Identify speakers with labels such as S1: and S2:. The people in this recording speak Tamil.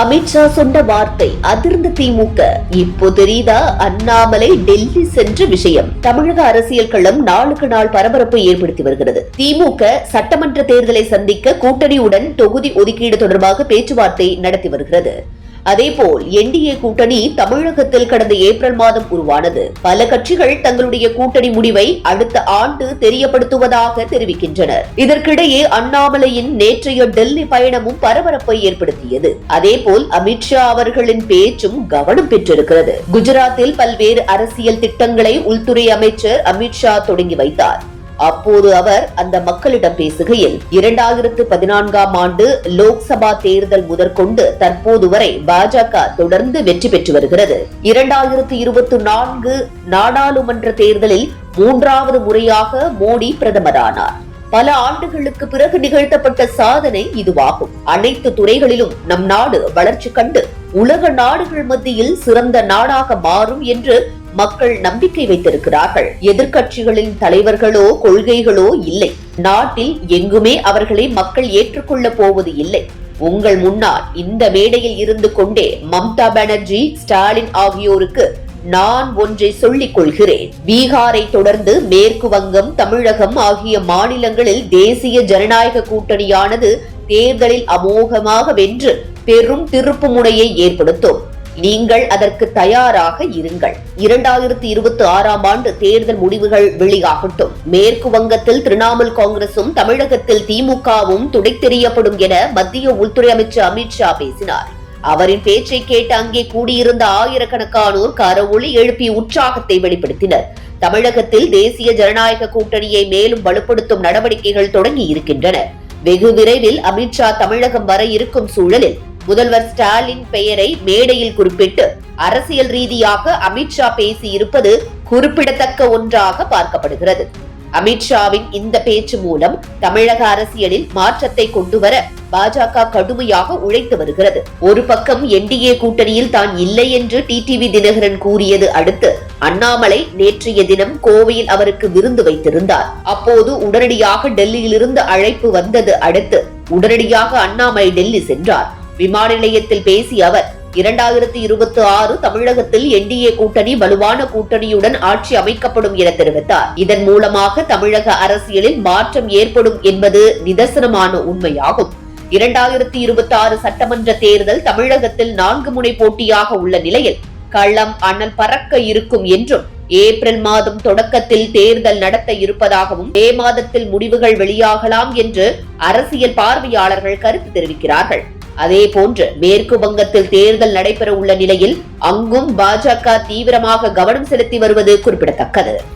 S1: அமித்ஷா சொன்ன வார்த்தை அதிர்ந்த திமுக. இப்போ தெரியுதா? அண்ணாமலை டெல்லி சென்ற விஷயம். தமிழக அரசியல் களம் நாளுக்கு நாள் பரபரப்பை ஏற்படுத்தி வருகிறது. திமுக சட்டமன்ற தேர்தலை சந்திக்க கூட்டணியுடன் தொகுதி ஒதுக்கீடு தொடர்பாக பேச்சுவார்த்தை நடத்தி வருகிறது. அதேபோல் என்டிஏ கூட்டணி தமிழகத்தில் கடந்த ஏப்ரல் மாதம் உருவானது. பல கட்சிகள் தங்களுடைய கூட்டணி முடிவை அடுத்த ஆண்டு தெரியப்படுத்துவதாக தெரிவிக்கின்றனர். இதற்கிடையே அண்ணாமலையின் நேற்றைய டெல்லி பயணமும் பரபரப்பை ஏற்படுத்தியது. அதேபோல் அமித்ஷா அவர்களின் பேச்சும் கவனம் பெற்றிருக்கிறது. குஜராத்தில் பல்வேறு அரசியல் திட்டங்களை உள்துறை அமைச்சர் அமித்ஷா தொடங்கி வைத்தார். அப்போது அவர் அந்த மக்களிடம் பேசுகையில் இரண்டாயிரத்து பதினான்காம் ஆண்டு லோக்சபா தேர்தல் முதற்கொண்டு தற்போது வரை பாஜக தொடர்ந்து வெற்றி பெற்று வருகிறது. இரண்டாயிரத்து இருபத்தி நான்கு நாடாளுமன்ற தேர்தலில் மூன்றாவது முறையாக மோடி பிரதமரானார். பல ஆண்டுகளுக்கு பிறகு நிகழ்த்தப்பட்ட சாதனை இதுவாகும். அனைத்து துறைகளிலும் நம் நாடு வளர்ச்சி கண்டு உலக நாடுகள் மத்தியில் சிறந்த நாடாக மாறும் என்று மக்கள் நம்பிக்கை வைத்திருக்கிறார்கள். எதிர்க்கட்சிகளின் தலைவர்களோ கொள்கைகளோ இல்லை. நாட்டில் எங்குமே அவர்களை மக்கள் ஏற்றுக்கொள்ள போவது இல்லை. உங்கள் முன்னால் இந்த மேடையில் இருந்து கொண்டே மம்தா பானர்ஜி ஸ்டாலின் ஆகியோருக்கு நான் ஒன்றை சொல்லிக் கொள்கிறேன். பீகாரை தொடர்ந்து மேற்கு வங்கம் தமிழகம் ஆகிய மாநிலங்களில் தேசிய ஜனநாயக கூட்டணியானது தேர்தலில் அமோகமாக வென்று பெரும் திருப்புமுனையை ஏற்படுத்தும். நீங்கள் அதற்கு தயாராக இருங்கள். இரண்டாயிரத்தி இருபத்தி ஆறாம் ஆண்டு தேர்தல் முடிவுகள் வெளியாகட்டும். மேற்கு வங்கத்தில் திரிணாமுல் காங்கிரசும் தமிழகத்தில் திமுகவும் துடைத்தெறியப்படும் என மத்திய உள்துறை அமைச்சர் அமித்ஷா பேசினார். அவரின் பேச்சை கேட்டு அங்கே கூடியிருந்த ஆயிரக்கணக்கானோர் கரவொளி எழுப்பி உற்சாகத்தை வெளிப்படுத்தினர். தமிழகத்தில் தேசிய ஜனநாயக கூட்டணியை மேலும் வலுப்படுத்தும் நடவடிக்கைகள் தொடங்கி இருக்கின்றன. வெகு விரைவில் அமித்ஷா தமிழகம் வர இருக்கும் சூழலில் முதல்வர் ஸ்டாலின் பெயரை மேடையில் குறிப்பிட்டு அரசியல் ரீதியாக அமித்ஷா பேசி இருப்பது குறிப்பிடத்தக்க ஒன்றாக பார்க்கப்படுகிறது. அமித்ஷாவின் இந்த பேச்சு மூலம் தமிழக அரசியலில் மாற்றத்தை கொண்டுவர பாஜக கடுமையாக உழைத்து வருகிறது. ஒரு பக்கம் என்டிஏ கூட்டணியில் தான் இல்லை என்று டிடிவி தினகரன் கூறியது அடுத்து அண்ணாமலை நேற்றைய தினம் கோவையில் அவருக்கு விருந்து வைத்திருந்தார். அப்போது உடனடியாக டெல்லியிலிருந்து அழைப்பு வந்தது அடுத்து உடனடியாக அண்ணாமலை டெல்லி சென்றார். விமான நிலையத்தில் பேசிய அவர் இரண்டாயிரத்தி இருபத்தி ஆறு தமிழகத்தில் என்டிஏ கூட்டணி வலுவான கூட்டணியுடன் ஆட்சி அமைக்கப்படும் என தெரிவித்தார். இதன் மூலமாக தமிழக அரசியலில் மாற்றம் ஏற்படும் என்பது நிதர்சனமான உண்மையாகும். இரண்டாயிரத்தி இருபத்தி ஆறு சட்டமன்ற தேர்தல் தமிழகத்தில் நான்கு முனை போட்டியாக உள்ள நிலையில் களம் அனல் பறக்க இருக்கும் என்றும் ஏப்ரல் மாதம் தொடக்கத்தில் தேர்தல் நடத்த இருப்பதாகவும் மே மாதத்தில் முடிவுகள் வெளியாகலாம் என்று அரசியல் பார்வையாளர்கள் கருத்து தெரிவிக்கிறார்கள். அதே போன்று மேற்கு வங்கத்தில் தேர்தல் நடைபெற உள்ள நிலையில் அங்கும் பாஜக தீவிரமாக கவனம் செலுத்தி வருவது குறிப்பிடத்தக்கது.